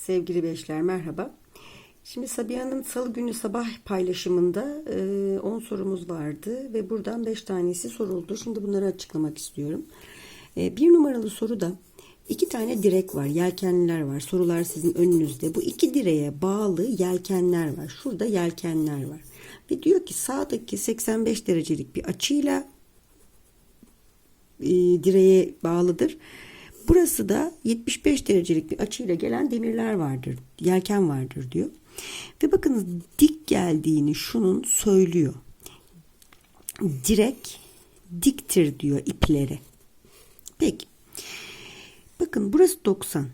Sevgili beşler merhaba. Şimdi Sabiha'nın salı günü sabah paylaşımında 10 sorumuz vardı ve buradan 5 tanesi soruldu. Şimdi bunları açıklamak istiyorum. E, bir numaralı soruda iki tane direk var, yelkenliler var. Sorular sizin önünüzde. Bu iki direğe bağlı yelkenler var. Şurada yelkenler var. Ve diyor ki sağdaki 85 derecelik bir açıyla e, direğe bağlıdır. Burası da 75 derecelik bir açıyla gelen demirler vardır. Yelken vardır diyor. Ve bakınız dik geldiğini şunun söylüyor. Direk diktir diyor ipleri. Peki. Bakın burası 90.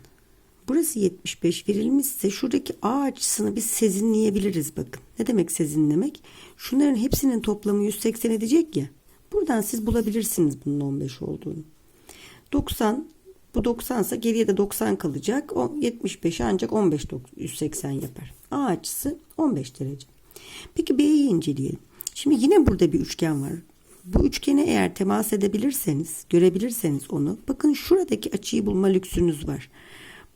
Burası 75 verilmişse şuradaki A açısını biz sezinleyebiliriz bakın. Ne demek sezinlemek? Şunların hepsinin toplamı 180 edecek ya. Buradan siz bulabilirsiniz bunun 15 olduğunu. 90 bu 90 ise geriye de 90 kalacak. O 75 ancak 15 180 yapar. A açısı 15 derece. Peki B'yi inceleyelim. Şimdi yine burada bir üçgen var. Bu üçgene eğer temas edebilirseniz, görebilirseniz onu, bakın şuradaki açıyı bulma lüksünüz var.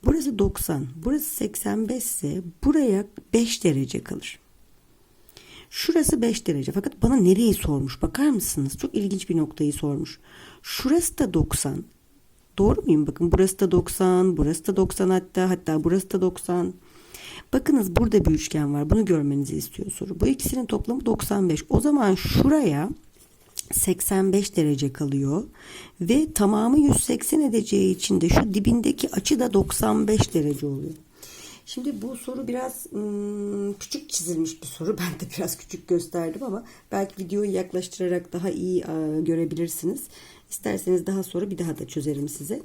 Burası 90, burası 85 ise buraya 5 derece kalır. Şurası 5 derece. Fakat bana nereyi sormuş? Bakar mısınız? Çok ilginç bir noktayı sormuş. Şurası da 90. Doğru muyum? Bakın burası da 90, burası da 90 hatta hatta burası da 90. Bakınız burada bir üçgen var. Bunu görmenizi istiyor soru. Bu ikisinin toplamı 95. O zaman şuraya 85 derece kalıyor ve tamamı 180 edeceği için de şu dibindeki açı da 95 derece oluyor. Şimdi bu soru biraz ım, küçük çizilmiş bir soru. Ben de biraz küçük gösterdim ama belki videoyu yaklaştırarak daha iyi e, görebilirsiniz. İsterseniz daha sonra bir daha da çözerim size.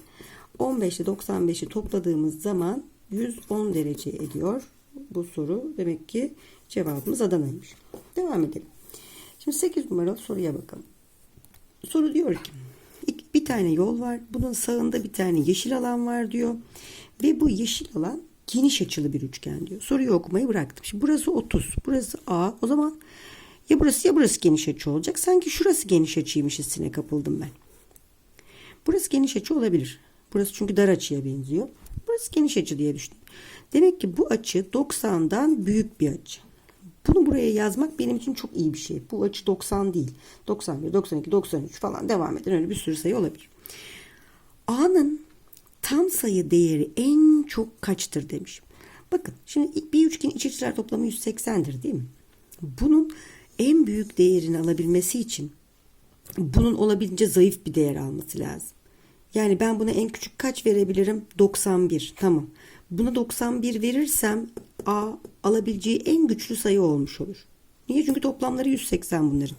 15 ile 95'i topladığımız zaman 110 derece ediyor bu soru. Demek ki cevabımız Adana'ymış. Devam edelim. Şimdi 8 numaralı soruya bakalım. Soru diyor ki bir tane yol var. Bunun sağında bir tane yeşil alan var diyor. Ve bu yeşil alan geniş açılı bir üçgen diyor. Soruyu okumayı bıraktım. Şimdi burası 30. Burası A. O zaman ya burası ya burası geniş açı olacak. Sanki şurası geniş açıymış hissine kapıldım ben. Burası geniş açı olabilir. Burası çünkü dar açıya benziyor. Burası geniş açı diye düşünün. Demek ki bu açı 90'dan büyük bir açı. Bunu buraya yazmak benim için çok iyi bir şey. Bu açı 90 değil. 91, 92, 93 falan devam eden öyle bir sürü sayı olabilir. A'nın tam sayı değeri en çok kaçtır demiş. Bakın şimdi bir üçgenin iç açılar toplamı 180'dir değil mi? Bunun en büyük değerini alabilmesi için bunun olabildiğince zayıf bir değer alması lazım. Yani ben buna en küçük kaç verebilirim? 91. Tamam. Buna 91 verirsem A alabileceği en güçlü sayı olmuş olur. Niye? Çünkü toplamları 180 bunların.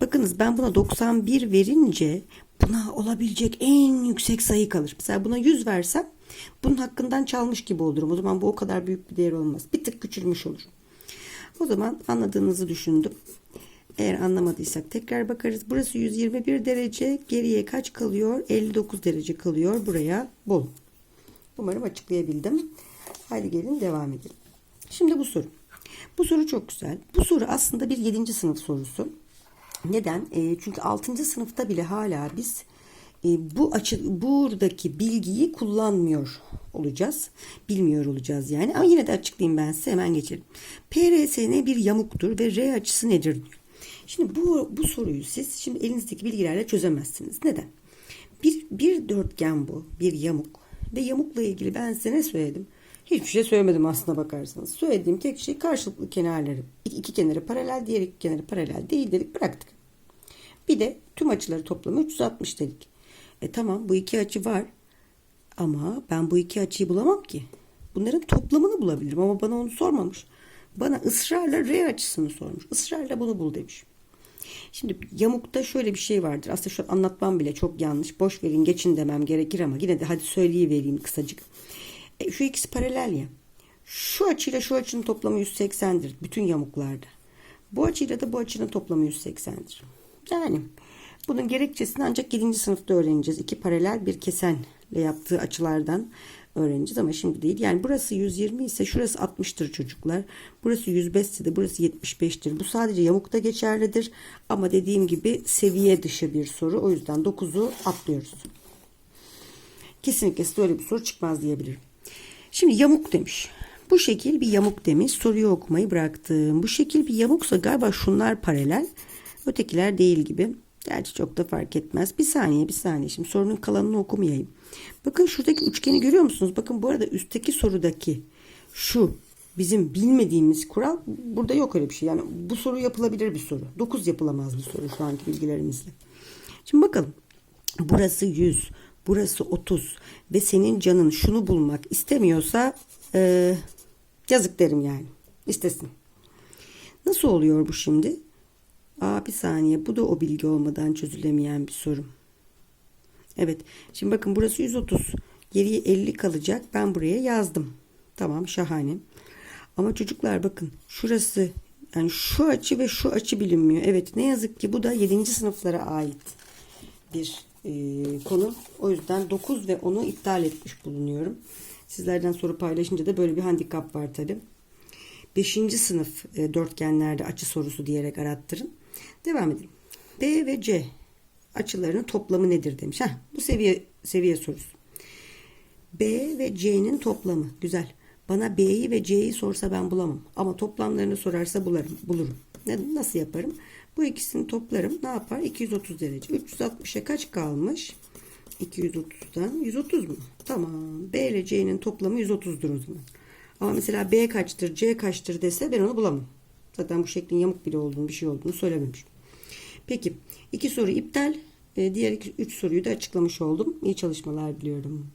Bakınız ben buna 91 verince buna olabilecek en yüksek sayı kalır. Mesela buna 100 versem bunun hakkından çalmış gibi olurum. O zaman bu o kadar büyük bir değer olmaz. Bir tık küçülmüş olur. O zaman anladığınızı düşündüm. Eğer anlamadıysak tekrar bakarız. Burası 121 derece. Geriye kaç kalıyor? 59 derece kalıyor. Buraya bul. Umarım açıklayabildim. Haydi gelin devam edelim. Şimdi bu soru. Bu soru çok güzel. Bu soru aslında bir 7. sınıf sorusu. Neden? E, çünkü 6. sınıfta bile hala biz e, bu açı buradaki bilgiyi kullanmıyor olacağız. Bilmiyor olacağız yani. Ama yine de açıklayayım ben size hemen geçelim. PRSN bir yamuktur ve R açısı nedir diyor. Şimdi bu, bu soruyu siz şimdi elinizdeki bilgilerle çözemezsiniz. Neden? Bir, bir dörtgen bu. Bir yamuk. Ve yamukla ilgili ben size ne söyledim? Hiçbir şey söylemedim aslına bakarsanız. Söylediğim tek şey karşılıklı kenarları. iki kenarı paralel, diğer iki kenarı paralel değil dedik bıraktık. Bir de tüm açıları toplamı 360 dedik. E tamam bu iki açı var. Ama ben bu iki açıyı bulamam ki. Bunların toplamını bulabilirim ama bana onu sormamış. Bana ısrarla R açısını sormuş. Israrla bunu bul demiş. Şimdi yamukta şöyle bir şey vardır. Aslında şu anlatmam bile çok yanlış. Boş verin geçin demem gerekir ama yine de hadi söyleyivereyim kısacık. E, şu ikisi paralel ya. Şu açıyla şu açının toplamı 180'dir bütün yamuklarda. Bu açıyla da bu açının toplamı 180'dir. Yani bunun gerekçesini ancak 7. sınıfta öğreneceğiz. İki paralel bir kesenle yaptığı açılardan öğreneceğiz ama şimdi değil. Yani burası 120 ise şurası 60'tır çocuklar. Burası 105 ise de burası 75'tir. Bu sadece yamukta geçerlidir. Ama dediğim gibi seviye dışı bir soru. O yüzden 9'u atlıyoruz. Kesinlikle size öyle bir soru çıkmaz diyebilirim. Şimdi yamuk demiş. Bu şekil bir yamuk demiş. Soruyu okumayı bıraktım. Bu şekil bir yamuksa galiba şunlar paralel. Ötekiler değil gibi. Gerçi çok da fark etmez. Bir saniye bir saniye. Şimdi sorunun kalanını okumayayım. Bakın şuradaki üçgeni görüyor musunuz? Bakın bu arada üstteki sorudaki şu bizim bilmediğimiz kural burada yok öyle bir şey. Yani bu soru yapılabilir bir soru. 9 yapılamaz bir soru şu anki bilgilerimizle. Şimdi bakalım. Burası 100, burası 30 ve senin canın şunu bulmak istemiyorsa e, yazık derim yani. İstesin. Nasıl oluyor bu şimdi? Aa bir saniye bu da o bilgi olmadan çözülemeyen bir soru. Evet. Şimdi bakın burası 130. Geriye 50 kalacak. Ben buraya yazdım. Tamam şahane. Ama çocuklar bakın şurası yani şu açı ve şu açı bilinmiyor. Evet ne yazık ki bu da 7. sınıflara ait bir e, konu. O yüzden 9 ve 10'u iptal etmiş bulunuyorum. Sizlerden soru paylaşınca da böyle bir handikap var tabi. 5. sınıf e, dörtgenlerde açı sorusu diyerek arattırın. Devam edelim. B ve C açılarının toplamı nedir demiş. Heh, bu seviye seviye sorusu. B ve C'nin toplamı. Güzel. Bana B'yi ve C'yi sorsa ben bulamam. Ama toplamlarını sorarsa bularım, bulurum. Ne, nasıl yaparım? Bu ikisini toplarım. Ne yapar? 230 derece. 360'a kaç kalmış? 230'dan 130 mu? Tamam. B ile C'nin toplamı 130'dur o zaman. Ama mesela B kaçtır, C kaçtır dese ben onu bulamam. Zaten bu şeklin yamuk bile olduğunu, bir şey olduğunu söylememiş. Peki. iki soru iptal. Ee, Diğer iki, üç soruyu da açıklamış oldum. İyi çalışmalar diliyorum.